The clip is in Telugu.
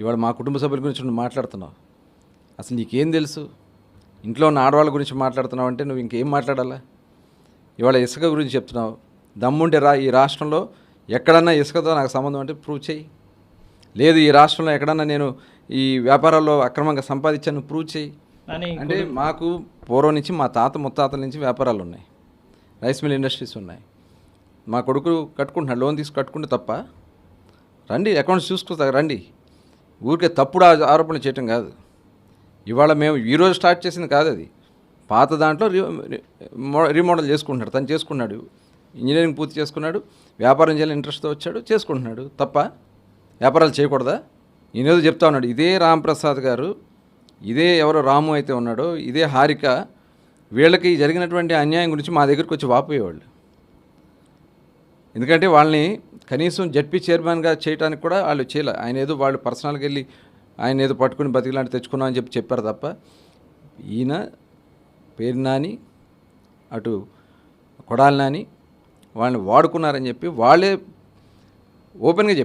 ఇవాళ మా కుటుంబ సభ్యుల గురించి నువ్వు మాట్లాడుతున్నావు. అసలు నీకేం తెలుసు? ఇంట్లో ఉన్న ఆడవాళ్ళ గురించి మాట్లాడుతున్నావు అంటే నువ్వు ఇంకేం మాట్లాడాలా? ఇవాళ ఇసుక గురించి చెప్తున్నావు. దమ్ముంటే రా ఈ రాష్ట్రంలో ఎక్కడన్నా ఇసుకతో నాకు సంబంధం అంటే ప్రూవ్ చేయి. లేదు ఈ రాష్ట్రంలో ఎక్కడన్నా నేను ఈ వ్యాపారాల్లో అక్రమంగా సంపాదించాను ప్రూవ్ చేయి. అంటే మాకు పూర్వం నుంచి మా తాత ముత్తాతల నుంచి వ్యాపారాలు ఉన్నాయి. రైస్ మిల్ ఇండస్ట్రీస్ ఉన్నాయి. మా కొడుకు కట్టుకుంటున్నాడు లోన్ తీసి కట్టుకుంటే తప్ప. రండి అకౌంట్స్ చూసుకుంటా రండి. ఊరికే తప్పుడు ఆరోపణలు చేయటం కాదు. ఇవాళ మేము ఈరోజు స్టార్ట్ చేసింది కాదు అది. పాత దాంట్లో రీమోడల్ చేసుకుంటున్నాడు తను చేసుకున్నాడు. ఇంజనీరింగ్ పూర్తి చేసుకున్నాడు వ్యాపారం చేయాలని ఇంట్రెస్ట్తో వచ్చాడు చేసుకుంటున్నాడు. తప్ప వ్యాపారాలు చేయకూడదా? ఈయనేదో చెప్తా ఉన్నాడు ఇదే రాంప్రసాద్ గారు ఇదే ఎవరో రాము అయితే ఉన్నాడో ఇదే హారిక వీళ్ళకి జరిగినటువంటి అన్యాయం గురించి మా దగ్గరికి వచ్చి వాపోయేవాళ్ళు. ఎందుకంటే వాళ్ళని కనీసం జడ్పీ చైర్మన్గా చేయడానికి కూడా వాళ్ళు చేయలే. ఆయన ఏదో వాళ్ళు పర్సనల్గా వెళ్ళి ఆయన ఏదో పట్టుకుని బతికిలాంటి తెచ్చుకున్నాం అని చెప్పి చెప్పారు తప్ప ఈయన పేరు నాని అటు కొడాలి నాని వాళ్ళని వాడుకున్నారని చెప్పి వాళ్ళే ఓపెన్గా చెప్పారు.